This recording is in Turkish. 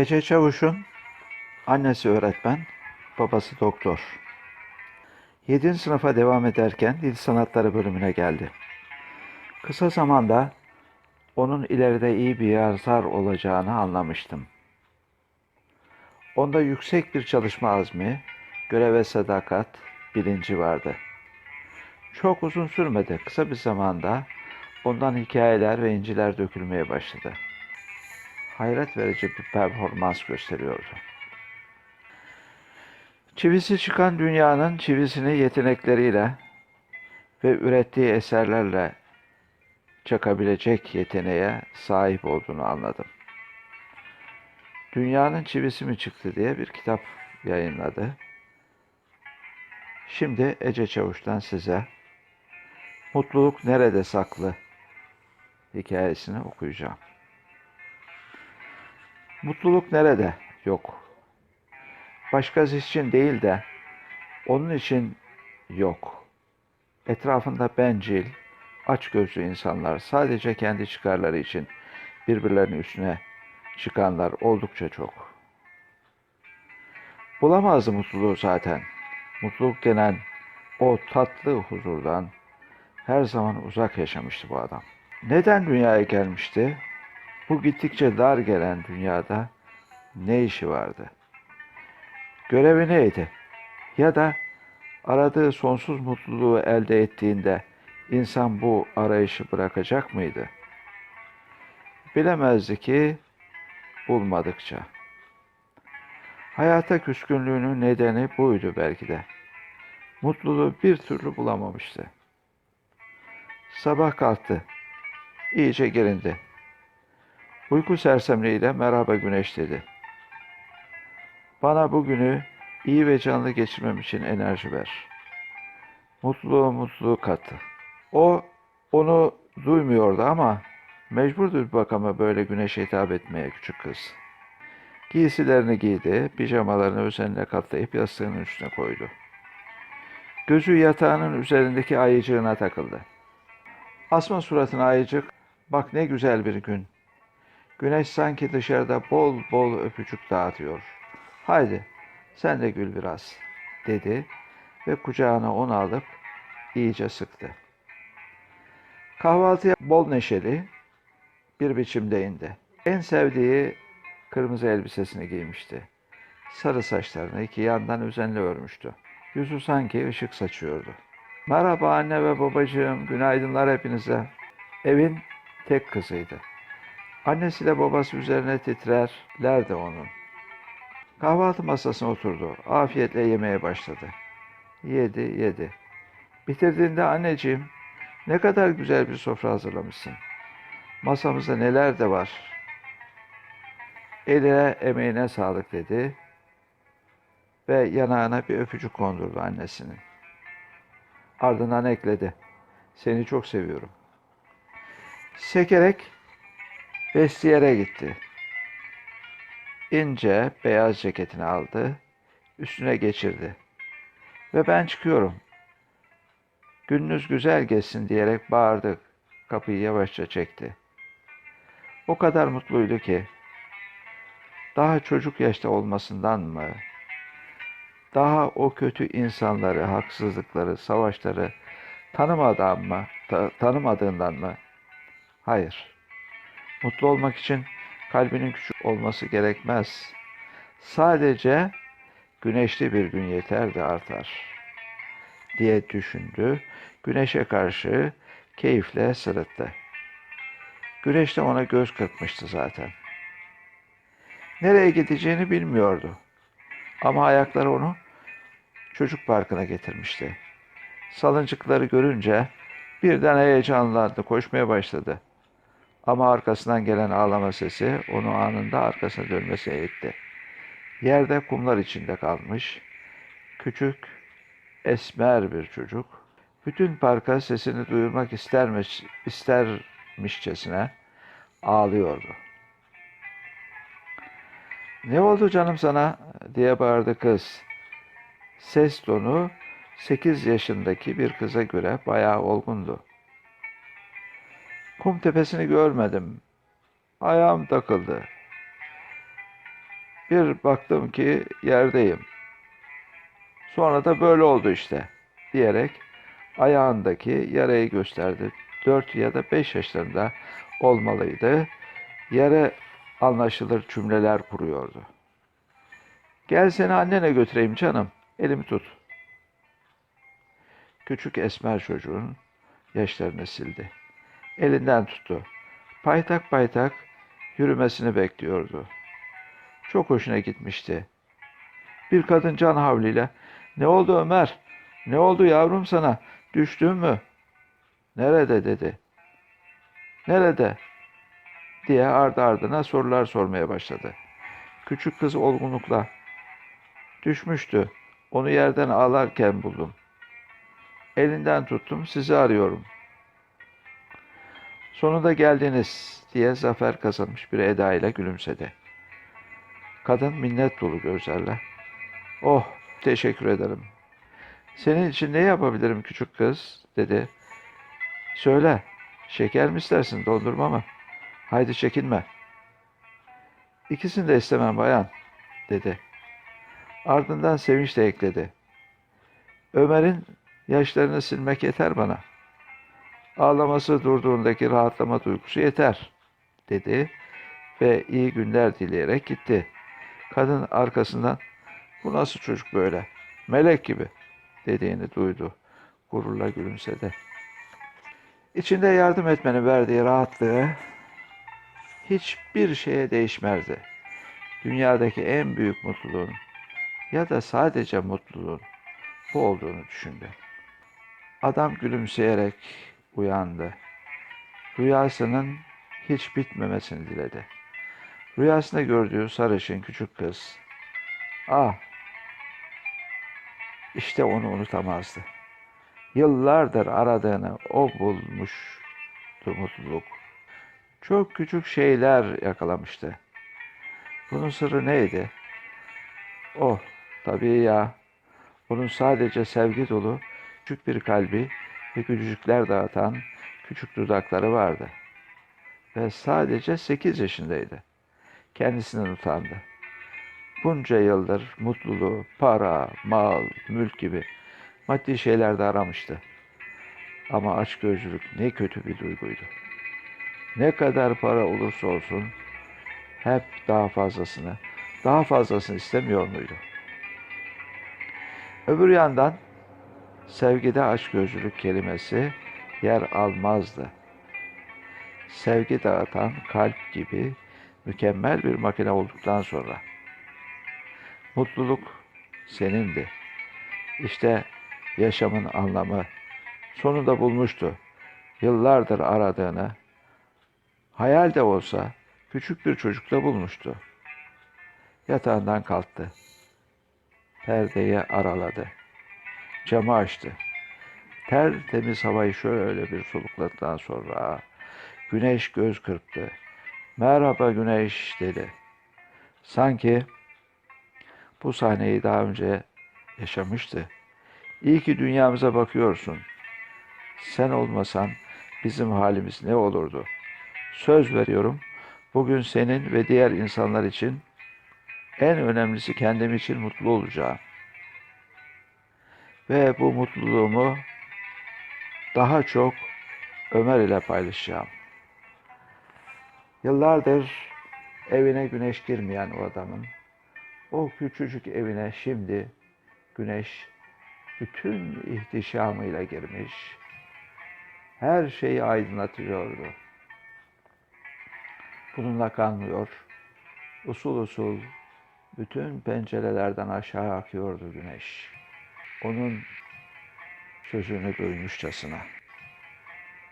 Ece Çavuş'un annesi öğretmen, babası doktor. 7. sınıfa devam ederken dil sanatları bölümüne geldi. Kısa zamanda onun ileride iyi bir yazar olacağını anlamıştım. Onda yüksek bir çalışma azmi, göreve sadakat, bilinci vardı. Çok uzun sürmedi, kısa bir zamanda ondan hikayeler ve inciler dökülmeye başladı. Hayret verici bir performans gösteriyordu. Çivisi çıkan dünyanın çivisini yetenekleriyle ve ürettiği eserlerle çakabilecek yeteneğe sahip olduğunu anladım. Dünyanın çivisi mi çıktı diye bir kitap yayınladı. Şimdi Ece Çavuş'tan size Mutluluk Nerede Saklı hikayesini okuyacağım. Mutluluk nerede? Yok. Başkası için değil de onun için yok. Etrafında bencil, açgözlü insanlar sadece kendi çıkarları için birbirlerinin üstüne çıkanlar oldukça çok. Bulamazdı mutluluğu zaten. Mutluluk denen o tatlı huzurdan her zaman uzak yaşamıştı bu adam. Neden dünyaya gelmişti? Bu gittikçe dar gelen dünyada ne işi vardı? Görevi neydi? Ya da aradığı sonsuz mutluluğu elde ettiğinde insan bu arayışı bırakacak mıydı? Bilemezdi ki bulmadıkça. Hayata küskünlüğünün nedeni buydu belki de. Mutluluğu bir türlü bulamamıştı. Sabah kalktı. İyice gerindi. Uyku sersemliğiyle merhaba güneş dedi. Bana bugünü iyi ve canlı geçirmem için enerji ver. Mutluluğu mutluluğu kattı. O onu duymuyordu ama mecburdu bir bakama böyle güneşe hitap etmeye küçük kız. Giysilerini giydi, pijamalarını özenle katlayıp yastığının üstüne koydu. Gözü yatağının üzerindeki ayıcığına takıldı. Asma suratına ayıcık, bak ne güzel bir gün. Güneş sanki dışarıda bol bol öpücük dağıtıyor. Haydi sen de gül biraz dedi ve kucağına onu alıp iyice sıktı. Kahvaltıya bol neşeli bir biçimde indi. En sevdiği kırmızı elbisesini giymişti. Sarı saçlarını iki yandan özenle örmüştü. Yüzü sanki ışık saçıyordu. Merhaba anne ve babacığım, günaydınlar hepinize. Evin tek kızıydı. Annesiyle babası üzerine titrerlerdi onun. Kahvaltı masasına oturdu. Afiyetle yemeye başladı. Yedi, yedi. Bitirdiğinde anneciğim, ne kadar güzel bir sofra hazırlamışsın. Masamızda neler de var. Eline, emeğine sağlık dedi ve yanağına bir öpücük kondurdu annesinin. Ardından ekledi. Seni çok seviyorum. Sekerek vestiyere gitti. İnce beyaz ceketini aldı, üstüne geçirdi. Ve ben çıkıyorum. Gününüz güzel geçsin diyerek bağırdı. Kapıyı yavaşça çekti. O kadar mutluydu ki, daha çocuk yaşta olmasından mı, daha o kötü insanları, haksızlıkları, savaşları tanımadan mı, ta- tanımadığından mı? Hayır. Mutlu olmak için kalbinin küçük olması gerekmez. Sadece güneşli bir gün yeter de artar diye düşündü. Güneşe karşı keyifle sırıttı. Güneş de ona göz kırpmıştı zaten. Nereye gideceğini bilmiyordu. Ama ayakları onu çocuk parkına getirmişti. Salıncıkları görünce birden heyecanlandı, koşmaya başladı. Ama arkasından gelen ağlama sesi onu anında arkasına dönmesine itti. Yerde kumlar içinde kalmış, küçük, esmer bir çocuk, bütün parka sesini duyurmak istermiş, istermişçesine ağlıyordu. Ne oldu canım sana diye bağırdı kız. Ses tonu 8 yaşındaki bir kıza göre bayağı olgundu. Kum tepesini görmedim. Ayağım takıldı. Bir baktım ki yerdeyim. Sonra da böyle oldu işte diyerek ayağındaki yarayı gösterdi. 4 ya da 5 yaşlarında olmalıydı. Yere anlaşılır cümleler kuruyordu. Gel seni annene götüreyim canım. Elimi tut. Küçük esmer çocuğun yaşlarını sildi. Elinden tuttu. Paytak paytak yürümesini bekliyordu. Çok hoşuna gitmişti. Bir kadın can havliyle ne oldu Ömer? Ne oldu yavrum sana? Düştün mü? Nerede dedi. Nerede? diye ardı ardına sorular sormaya başladı. Küçük kız olgunlukla düşmüştü. Onu yerden ağlarken buldum. Elinden tuttum, sizi arıyorum. Sonunda geldiniz diye zafer kazanmış bir eda ile gülümsedi. Kadın minnet dolu gözlerle. Oh, teşekkür ederim. Senin için ne yapabilirim küçük kız? dedi. Söyle, şeker mi istersin, dondurma mı? Haydi çekinme. İkisini de istemem bayan, dedi. Ardından sevinçle ekledi. Ömer'in yaşlarını silmek yeter bana. Ağlaması durduğundaki rahatlama duygusu yeter, dedi ve iyi günler dileyerek gitti. Kadın arkasından bu nasıl çocuk böyle? Melek gibi dediğini duydu. Gururla gülümsedi. İçinde yardım etmenin verdiği rahatlığı hiçbir şeye değişmezdi. Dünyadaki en büyük mutluluğun ya da sadece mutluluğun bu olduğunu düşündü. Adam gülümseyerek uyandı. Rüyasının hiç bitmemesini diledi. Rüyasında gördüğü sarışın küçük kız. Ah! İşte onu unutamazdı. Yıllardır aradığını o bulmuştu mutluluk. Çok küçük şeyler yakalamıştı. Bunun sırrı neydi? Oh, tabii ya. Onun sadece sevgi dolu, küçük bir kalbi ve gülücükler dağıtan küçük dudakları vardı. Ve sadece sekiz yaşındaydı. Kendisinden utandı. Bunca yıldır mutluluğu, para, mal, mülk gibi maddi şeylerde aramıştı. Ama açgözlülük ne kötü bir duyguydu. Ne kadar para olursa olsun hep daha fazlasını, daha fazlasını istemiyor muydu? Öbür yandan sevgide açgözlülük kelimesi yer almazdı. Sevgi dağıtan kalp gibi mükemmel bir makine olduktan sonra mutluluk senindi. İşte yaşamın anlamı sonunda bulmuştu. Yıllardır aradığını hayal de olsa küçük bir çocukta bulmuştu. Yatağından kalktı. Perdeyi araladı. Camı açtı. Tertemiz havayı şöyle bir solukladıktan sonra güneş göz kırptı. Merhaba güneş dedi. Sanki bu sahneyi daha önce yaşamıştı. İyi ki dünyamıza bakıyorsun. Sen olmasan bizim halimiz ne olurdu? Söz veriyorum, bugün senin ve diğer insanlar için en önemlisi kendim için mutlu olacağım. Ve bu mutluluğumu daha çok Ömer ile paylaşacağım. Yıllardır evine güneş girmeyen o adamın o küçücük evine şimdi güneş bütün ihtişamıyla girmiş. Her şeyi aydınlatıyordu. Bununla kalmıyor. Usul usul bütün pencerelerden aşağı akıyordu güneş. Onun sözünü duymuşçasına.